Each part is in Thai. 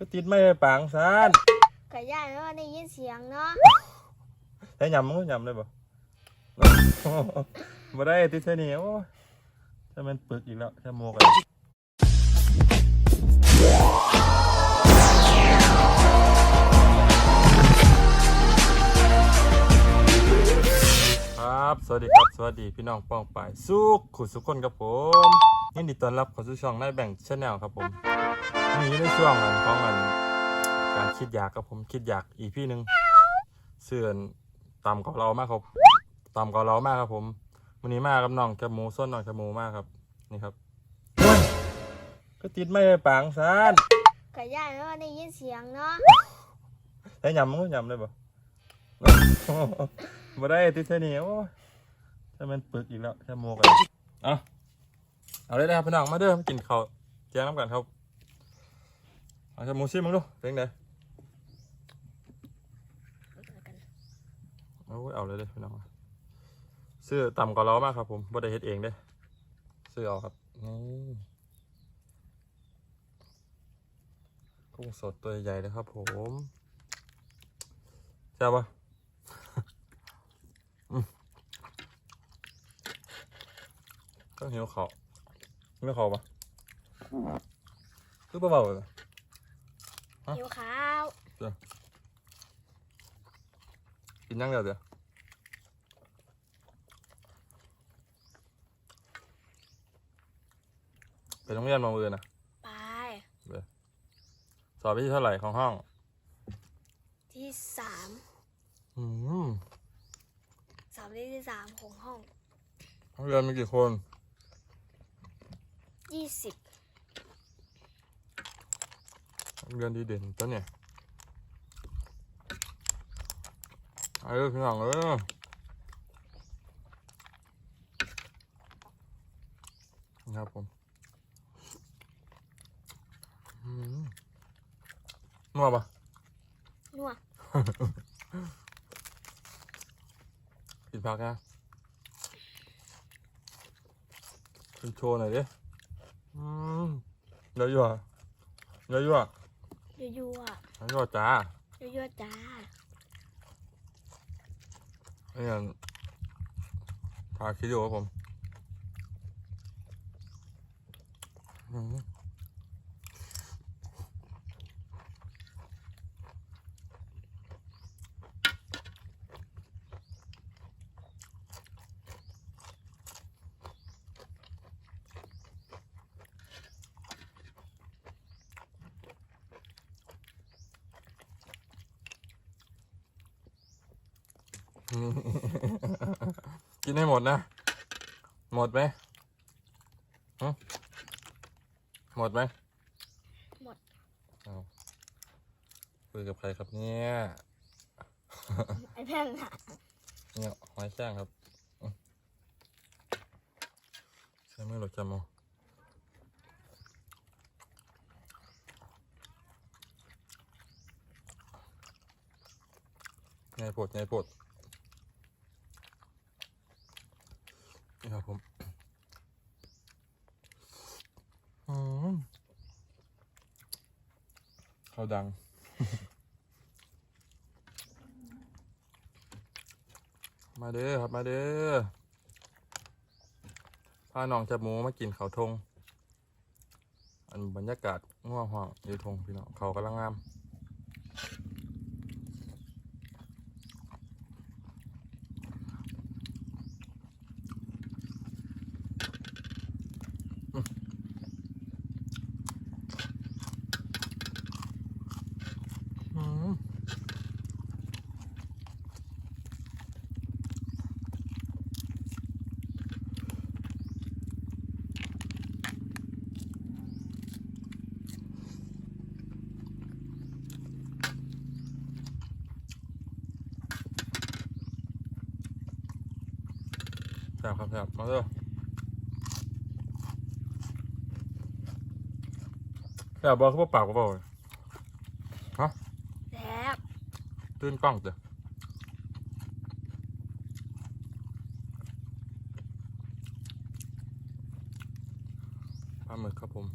ก็ติดไม่ไปปางซานกะย่านว่าได้ยินเสียงเนาะได้ยำมั้งยำได้ปะบ่ได้ติดเท่านี้โอ้ยถ้ามันปึกอีกแล้วถ้าโมกันครับ สวัสดีครับ สวัสดีพี่น้องป้องปายสุขขุดสุขคนครับผมยินดีต้อนรับเข้าสู่ช่องนายแบ่งชาแนลครับผม นี่ในช่วงอันของอันการคิดอยากครับผมคิดอยากอีพี่หนึ่งเสื่อนตามกับเรามากครับตามกับเรามากครับผมวันนี้มากับน้องแคบหมูส้นน้องแคบหมูมากครับ นี่ครับโอ้ยก็ติดไม่ไปปางซานกะย่านว่าได้ยินเสียงเนาะได้ยำมั้งยำได้ปะบ่ได้ติดเท่านี้โอ้ยถ้ามันปึกอีกแล้วถ้าโมกันเอาเอาเลยนะครับพี่น้องมาเด้อมากินข้าวแจ้งน้ำกันครับเอาจะมูซี่มึงดูเป็นไงโอ้ยเอาเลยเด้อพี่น้องซื้อต่ำกว่าเรามากครับผมบ่ได้เฮ็ดเองเด้ซื้อเอาครับนี่กุ้งสดตัวใหญ่เลยครับผมใช่ปะก็หิวเขาไม่เขาปะคือเบาๆเลย หิวข้าวกินยังเดียวเดียวไปโรงเรียนมาเมื่อนะไปสอบไปที่เท่าไหร่ของห้อง ที่สามอืมสามที่สามของห้อง ห้องเรียนมีกี่คนยี่สิบ ห้อง เรียนดีเด่นตัวเนี่ยเอาเออพี่น้องเออครับผมอืมนัวปะนัวกินผักนะคุณโชว์หน่อยดิอืมเยอะอยู่อะเยอะอยู่อะ ยั่วเยอะอยู่จ้าๆยั่วๆจ้าไอ้ยันถ่ายคลิปอยู่ครับผม กินให้หมดนะ หมดไหมหึหมดไหมหมดเอาคุยกับใครครับเนี่ยไอ้แพ่งอะเนี่ยหอยแข้งครับอืมใช้มือหรอจำเอาไงปวดไงปวดนี่ครับผม อืมเขา ดัง มาเด้อครับมาเด้อพาน้องจับหมูมากินเขาทง อันบรรยากาศง่วงห่วงอยู่ทงพี่น้องเขากำลังงามอืม แซ่ บครับแซ่บมาเด้อแซ่บบอกเขาบอกปากบอกเลยแซ่บตื่นกล้องเด้อปลาหมึกครับผม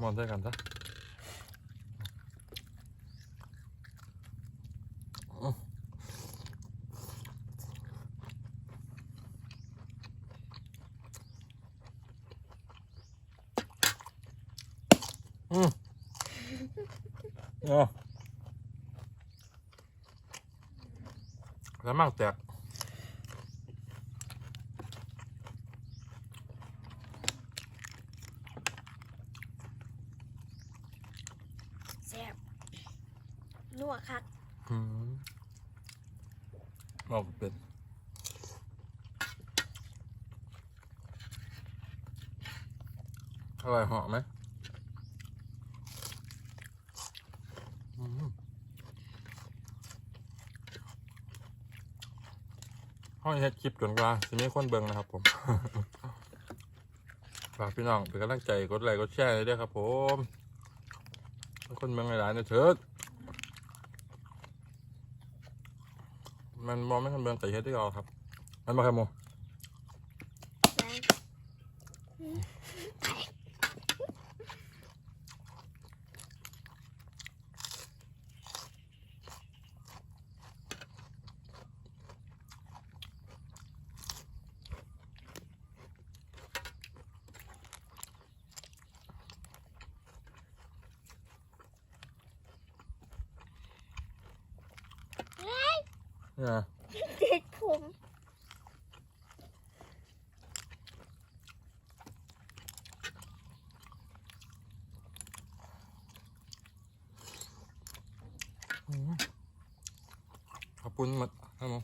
มอนใส่กันซะ อืมอ๋อแล้วมั่งแตกแซ่บนัวคักอืมออกเป็นอร่อยเหาะไหม ห้อยเฮ็ดคลิปจนกว่าจะมีคนเบิ่งนะครับ ผมฝากพี่น้องเป็นกำลังใจกดไลค์กดแชร์เลยด้วยครับ ผมคนเบิ่งหลายๆนะเถิดมันมองไม่ทันเบืองไก่เฮ็ดได้เอาครับ มันมาแค่โมอง เนี่ยติดผมขอบคุณหมดครับโม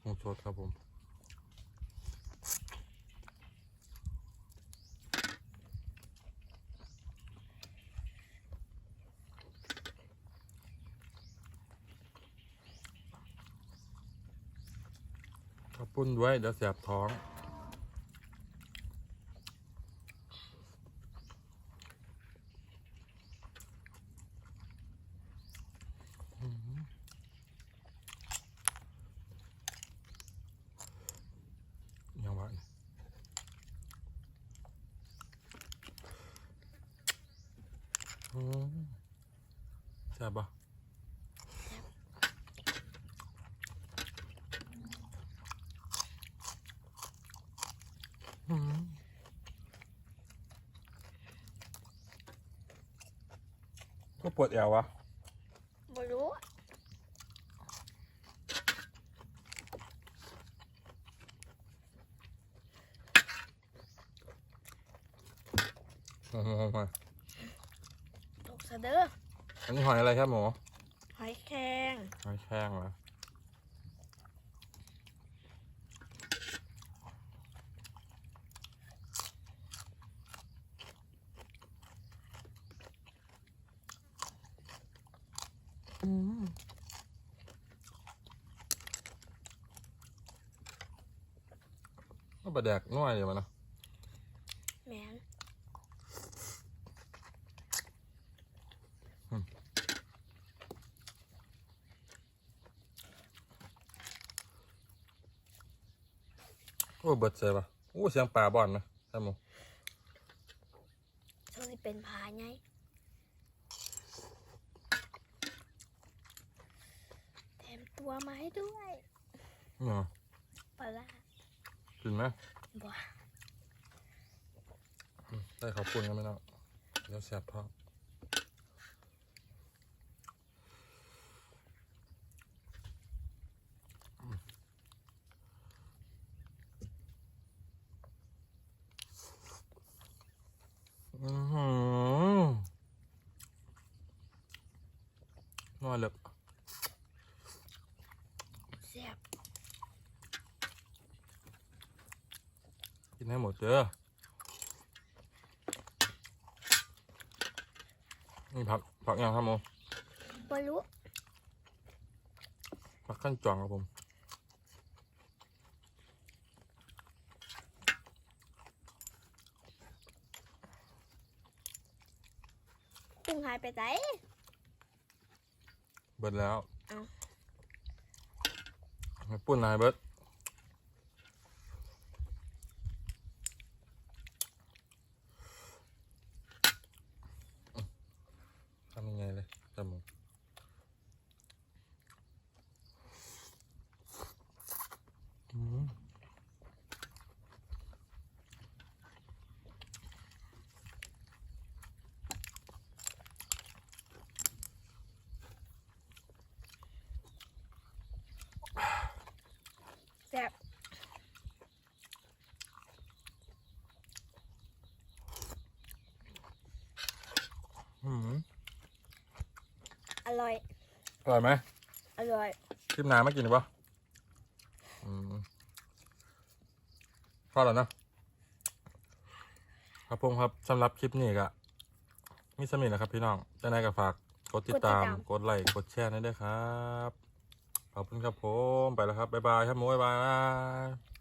หมูสดครับผม ขอบคุณด้วยเดี๋ยวเสียบท้องอืมยังไงอืมแซ่บปะอืมก็ ปวดแอววะบ่รู้โอ้โหมาตกซะเด้ออันนี้หอยอะไรครับหมูหอยแครงหอยแข้งเหรอ ก็ประแดกน้อยเดียวมันนะแมนโอ้เบิดเสียปะโอ้เสียงปลาบ่อนนะครับหมูช่วงนี้เป็นผาไง แถมตัวมาให้ด้วยเนี่ยปลาร้ากินไหมบ่อืมได้ขอบคุณกันไหมเนาะเดี๋ยวเสียบท้องอือหือน้อยเหลือ แซ่บ กินให้หม ดเด้อนี่ผักผักยังครับโมบ่รู้ผักขั้นจองครับผมกุ้งหายไปไหนเบิดแล้วเอ้าไม่ปุ่นนายเบิดทำยังไงเลยจมูกอืม แซ่บ อืม อ ร่อย อร่อยไหมอร่อยคลิปหนาไม่กินหรือเปล่าอืมพอแล้วเนอะครับผมครับสำหรับคลิปนี้ก็มีสมิธนะครับพี่น้องจะไหนก็ฝากกดติดตามกดไลค์กดแชร์ให้ด้วยครับ ขอบคุณครับผม ไปแล้วครับ บ๊ายบายครับหมูบ๊ายบาย